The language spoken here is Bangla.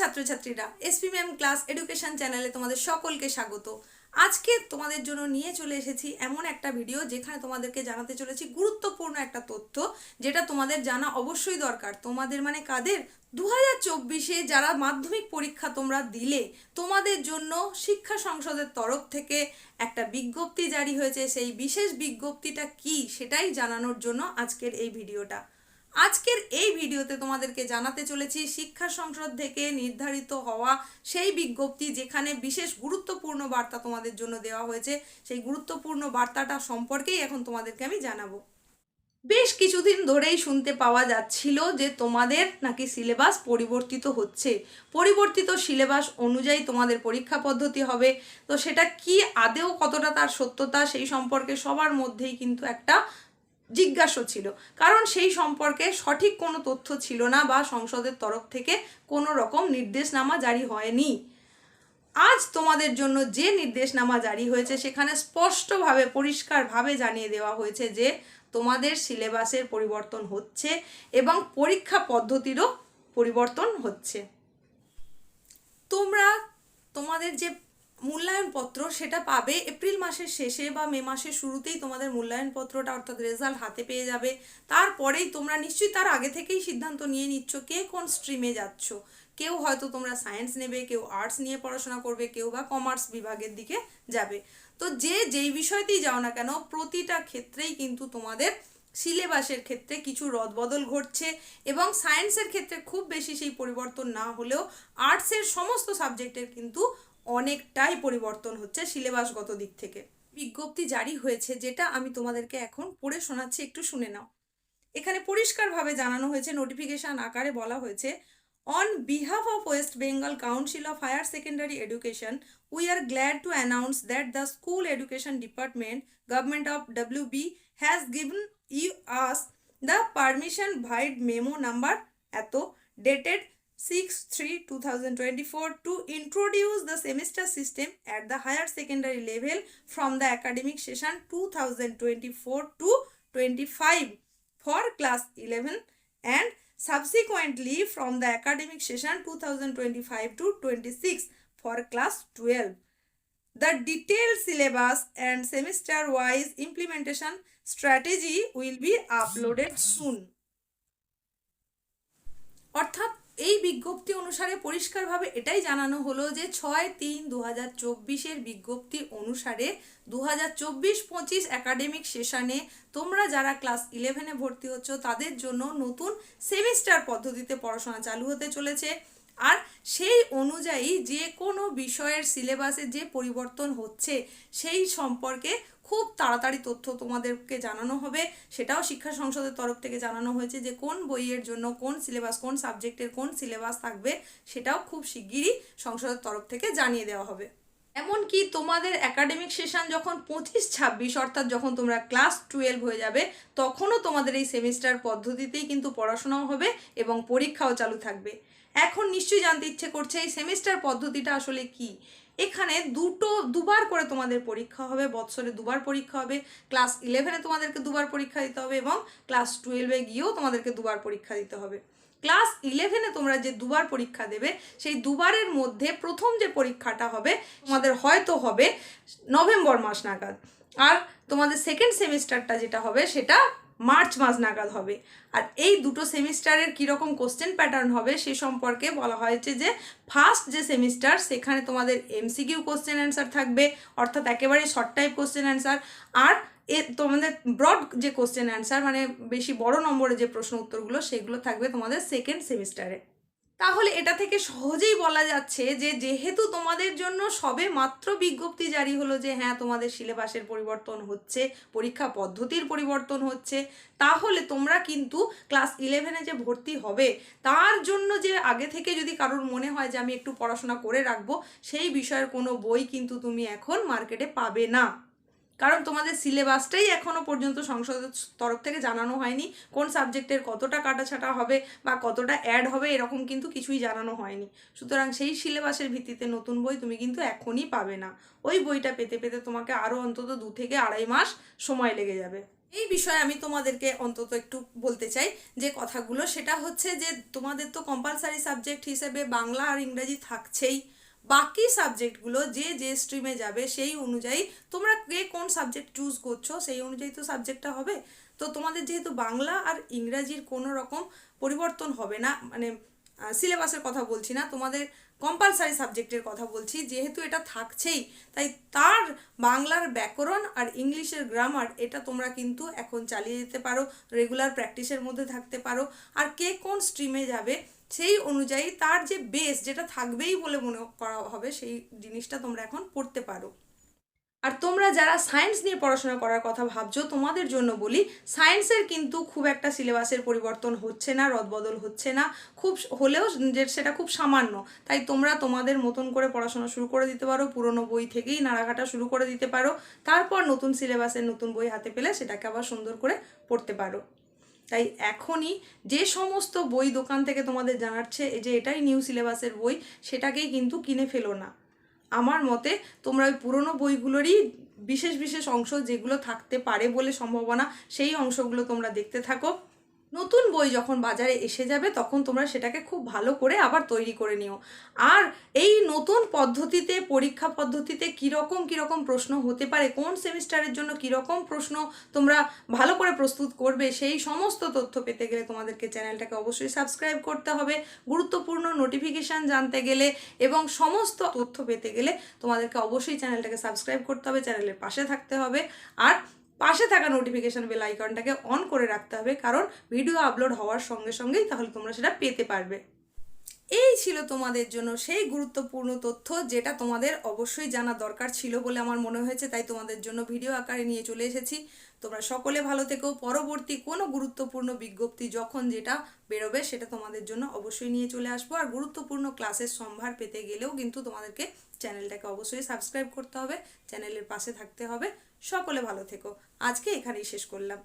ছাত্রছাত্রীরা এসপি ম্যাম ক্লাস এডুকেশন চ্যানেলে তোমাদের সকলকে স্বাগত। আজকে তোমাদের জন্য নিয়ে চলে এসেছি এমন একটা ভিডিও যেখানে তোমাদেরকে জানাতে চলেছি গুরুত্বপূর্ণ একটা তথ্য, যেটা তোমাদের জানা অবশ্যই দরকার। তোমাদের মানে কাদের? দু হাজার চব্বিশে যারা মাধ্যমিক পরীক্ষা তোমরা দিলে, তোমাদের জন্য শিক্ষা সংসদের তরফ থেকে একটা বিজ্ঞপ্তি জারি হয়েছে। সেই বিশেষ বিজ্ঞপ্তিটা কি সেটাই জানানোর জন্য আজকের এই ভিডিওটা আজকের এই ভিডিওতে তোমাদেরকে জানাতে চলেছি, শিক্ষা সংসদ থেকে নির্ধারিত হওয়া সেই বিজ্ঞপ্তি যেখানে বিশেষ গুরুত্বপূর্ণ বার্তা তোমাদের জন্য দেওয়া হয়েছে। সেই গুরুত্বপূর্ণ বার্তাটা সম্পর্কেই এখন তোমাদেরকে আমি জানাব। বেশ কিছুদিন ধরেই শুনতে পাওয়া যাচ্ছিল যে তোমাদের নাকি সিলেবাস পরিবর্তিত হচ্ছে। পরিবর্তিত সিলেবাস অনুযায়ী তোমাদের পরীক্ষা পদ্ধতি হবে। তো সেটা কি আদেও কতটা তার সত্যতা, সেই সম্পর্কে সবার মধ্যেই কিন্তু একটা জিজ্ঞাসা ছিল। কারণ সেই সম্পর্কে সঠিক কোনো তথ্য ছিল না বা সংসদের তরফ থেকে কোনো রকম নির্দেশনামা জারি হয়নি। আজ তোমাদের জন্য যে নির্দেশনামা জারি হয়েছে, সেখানে স্পষ্টভাবে, পরিষ্কারভাবে জানিয়ে দেওয়া হয়েছে যে তোমাদের সিলেবাসের পরিবর্তন হচ্ছে এবং পরীক্ষা পদ্ধতিরও পরিবর্তন হচ্ছে। তোমরা তোমাদের যে মূল্যায়নপত্র সেটা পাবে এপ্রিল মাসের শেষে বা মে মাসের শুরুতেই তোমাদের মূল্যায়নপত্রটা অর্থাৎ রেজাল্ট হাতে পেয়ে যাবে। তারপরেই তোমরা নিশ্চয়ই তার আগে থেকেই সিদ্ধান্ত নিয়ে নিচ্ছ কে কোন স্ট্রিমে যাচ্ছ। কেউ হয়তো তোমরা সায়েন্স নেবে, কেউ আর্টস নিয়ে পড়াশোনা করবে, কেউ বা কমার্স বিভাগের দিকে যাবে। তো যে যেই বিষয়তেই যাও না কেন, প্রতিটা ক্ষেত্রেই কিন্তু তোমাদের সিলেবাসের ক্ষেত্রে কিছু রদবদল ঘটছে এবং সায়েন্সের ক্ষেত্রে খুব বেশি সেই পরিবর্তন না হলেও আর্টসের সমস্ত সাবজেক্টের কিন্তু অনেকটাই পরিবর্তন হচ্ছে সিলেবাসগত দিক থেকে। বিজ্ঞপ্তি জারি হয়েছে, যেটা আমি তোমাদেরকে এখন পড়ে শোনাচ্ছি, একটু শুনে নাও। এখানে পরিষ্কারভাবে জানানো হয়েছে নোটিফিকেশন আকারে বলা হয়েছে on behalf of West Bengal Council of Higher Secondary Education we are glad to announce that the school education department government of W B has given you us the permission vide memo number এত dated 6 3 2024 to introduce the semester system at the higher secondary level from the academic session 2024 to 25 for class 11 and subsequently from the academic session 2025 to 26 for class 12 the detailed syllabus and semester wise implementation strategy will be uploaded soon অর্থাৎ এই বিজ্ঞপ্তি অনুসারে পরিষ্কারভাবে এটাই জানানো হলো যে ছয় তিন দু হাজার চব্বিশের বিজ্ঞপ্তি অনুসারে দু হাজার চব্বিশ পঁচিশ একাডেমিক সেশনে তোমরা যারা ক্লাস ইলেভেনে ভর্তি হচ্ছ, তাদের জন্য নতুন সেমিস্টার পদ্ধতিতে পড়াশোনা চালু হতে চলেছে। আর সেই অনুযায়ী যে কোনো বিষয়ের সিলেবাসে যে পরিবর্তন হচ্ছে, সেই সম্পর্কে খুব তাড়াতাড়ি তথ্য তোমাদেরকে জানানো হবে। সেটাও শিক্ষা সংসদের তরফ থেকে জানানো হয়েছে যে, কোন বইয়ের জন্য কোন সিলেবাস, কোন সাবজেক্টের কোন সিলেবাস থাকবে সেটাও খুব শিগগিরই সংসদের তরফ থেকে জানিয়ে দেওয়া হবে। এমনকি তোমাদের একাডেমিক সেশন যখন পঁচিশ, ছাব্বিশ অর্থাৎ যখন তোমরা ক্লাস টুয়েলভ হয়ে যাবে, তখনও তোমাদের এই সেমিস্টার পদ্ধতিতেই কিন্তু পড়াশোনাও হবে এবং পরীক্ষাও চালু থাকবে। এখন নিশ্চয়ই জানতে ইচ্ছে করছে, এই সেমিস্টার পদ্ধতিটা আসলে কি? এখানে দুটো, দুবার করে তোমাদের পরীক্ষা হবে, বৎসরে দুবার পরীক্ষা হবে ক্লাস ইলেভেনে তোমাদেরকে দুবার পরীক্ষা দিতে হবে এবং ক্লাস টুয়েলভে গিয়েও তোমাদেরকে দুবার পরীক্ষা দিতে হবে। ক্লাস ইলেভেনে তোমরা যে দুবার পরীক্ষা দেবে, সেই দুবারের মধ্যে প্রথম যে পরীক্ষাটা হবে, তোমাদের হয়তো হবে নভেম্বর মাস নাগাদ। আর তোমাদের সেকেন্ড সেমিস্টারটা যেটা হবে, সেটা মার্চ মাস নাগাদ হবে। আর এই দুটো সেমিস্টারের কীরকম কোশ্চেন প্যাটার্ন হবে সে সম্পর্কে বলা হয়েছে যে ফার্স্ট যে সেমিস্টার সেখানে তোমাদের এমসিকিউ কোশ্চেন অ্যান্সার থাকবে, অর্থাৎ একেবারে শর্ট টাইপ কোশ্চেন অ্যান্সার আর এ তোমাদের ব্রড যে কোশ্চেন অ্যান্সার মানে বেশি বড় নম্বরে যে প্রশ্ন উত্তরগুলো, সেগুলো থাকবে তোমাদের সেকেন্ড সেমিস্টারে তাহলে এটা থেকে সহজেই বলা যাচ্ছে যে, যেহেতু তোমাদের জন্য সবে মাত্র বিজ্ঞপ্তি জারি হলো যে হ্যাঁ তোমাদের সিলেবাসের পরিবর্তন হচ্ছে, পরীক্ষা পদ্ধতির পরিবর্তন হচ্ছে, তাহলে তোমরা কিন্তু ক্লাস ইলেভেনে যে ভর্তি হবে, তার জন্য যে আগে থেকে যদি কারোর মনে হয় যে, আমি একটু পড়াশোনা করে রাখব, সেই বিষয়ের কোনো বই কিন্তু তুমি এখন মার্কেটে পাবে না। কারণ তোমাদের সিলেবাসটাই এখনও পর্যন্ত সংসদের তরফ থেকে জানানো হয়নি, কোন সাবজেক্টের কতটা কাটাছাটা হবে বা কতটা অ্যাড হবে এরকম কিন্তু কিছুই জানানো হয়নি। সুতরাং সেই সিলেবাসের ভিত্তিতে নতুন বই তুমি কিন্তু এখনই পাবে না। ওই বইটা পেতে পেতে তোমাকে আরও অন্তত দু থেকে আড়াই মাস সময় লেগে যাবে। এই বিষয়ে আমি তোমাদেরকে অন্তত একটু বলতে চাই, যে কথাগুলো সেটা হচ্ছে যে তোমাদের তো কম্পালসারি সাবজেক্ট হিসেবে বাংলা আর ইংরাজি থাকছেই। বাকি সাবজেক্টগুলো যে যে স্ট্রিমে যাবে সেই অনুযায়ী তোমরা কে কোন সাবজেক্ট চুজ করছ, সেই অনুযায়ী তো সাবজেক্টটা হবে। তো তোমাদের যেহেতু বাংলা আর ইংরাজির কোনো রকম পরিবর্তন হবে না মানে সিলেবাসের কথা বলছি না, তোমাদের কম্পালসারি সাবজেক্টের কথা বলছি, যেহেতু এটা থাকছেই, তাই তার বাংলার ব্যাকরণ আর ইংলিশের গ্রামার এটা তোমরা কিন্তু এখন চালিয়ে যেতে পারো রেগুলার প্র্যাকটিসের মধ্যে থাকতে পারো, আর কে কোন স্ট্রিমে যাবে, সেই অনুযায়ী তার যে বেস যেটা থাকবেই বলে মনে করা হবে, সেই জিনিসটা তোমরা এখন পড়তে পারো। আর তোমরা যারা সায়েন্স নিয়ে পড়াশোনা করার কথা ভাবছ, তোমাদের জন্য বলি সায়েন্সের কিন্তু খুব একটা সিলেবাসের পরিবর্তন হচ্ছে না, রদবদল হচ্ছে না। খুব হলেও যে, সেটা খুব সামান্য। তাই তোমরা তোমাদের মতন করে পড়াশোনা শুরু করে দিতে পারো, পুরনো বই থেকেই নাড়াঘাটা শুরু করে দিতে পারো। তারপর নতুন সিলেবাসের নতুন বই হাতে পেলে সেটাকে আবার সুন্দর করে পড়তে পারো। তাই এখনই যে সমস্ত বই দোকান থেকে তোমাদের জানাচ্ছে যে এটাই নিউ সিলেবাসের বই, সেটাকেই কিন্তু কিনে ফেলো না। আমার মতে তোমরা ওই পুরনো বইগুলোরই বিশেষ বিশেষ অংশ যেগুলো থাকতে পারে বলে সম্ভাবনা, সেই অংশগুলো তোমরা দেখতে থাকো। নতুন বই যখন বাজারে এসে যাবে, তখন তোমরা সেটাকে খুব ভালো করে আবার তৈরি করে নিও। আর এই নতুন পদ্ধতিতে, পরীক্ষা পদ্ধতিতে কীরকম কীরকম প্রশ্ন হতে পারে, কোন সেমিস্টারের জন্য কীরকম প্রশ্ন তোমরা ভালো করে প্রস্তুত করবে, সেই সমস্ত তথ্য পেতে গেলে তোমাদেরকে চ্যানেলটাকে অবশ্যই সাবস্ক্রাইব করতে হবে। গুরুত্বপূর্ণ নোটিফিকেশান জানতে গেলে এবং সমস্ত তথ্য পেতে গেলে তোমাদেরকে অবশ্যই চ্যানেলটাকে সাবস্ক্রাইব করতে হবে, চ্যানেলের পাশে থাকতে হবে। আর পাশে থাকা নোটিফিকেশান বেল আইকনটাকে অন করে রাখতে হবে, কারণ ভিডিও আপলোড হওয়ার সঙ্গে সঙ্গেই তাহলে তোমরা সেটা পেতে পারবে। এই ছিল তোমাদের জন্য সেই গুরুত্বপূর্ণ তথ্য যেটা তোমাদের অবশ্যই জানা দরকার ছিল বলে আমার মনে হয়েছে, তাই তোমাদের জন্য ভিডিও আকারে নিয়ে চলে এসেছি। তোমরা সকলে ভালো থেকো। পরবর্তী কোনো গুরুত্বপূর্ণ বিজ্ঞপ্তি যখন যেটা বেরোবে সেটা তোমাদের জন্য অবশ্যই নিয়ে চলে আসব। আর গুরুত্বপূর্ণ ক্লাসের সম্ভার পেতে গেলেও কিন্তু তোমাদেরকে চ্যানেলটাকে অবশ্যই সাবস্ক্রাইব করতে হবে চ্যানেলের পাশে থাকতে হবে। সকলে ভালো থেকো। আজকে এখানেই শেষ করলাম।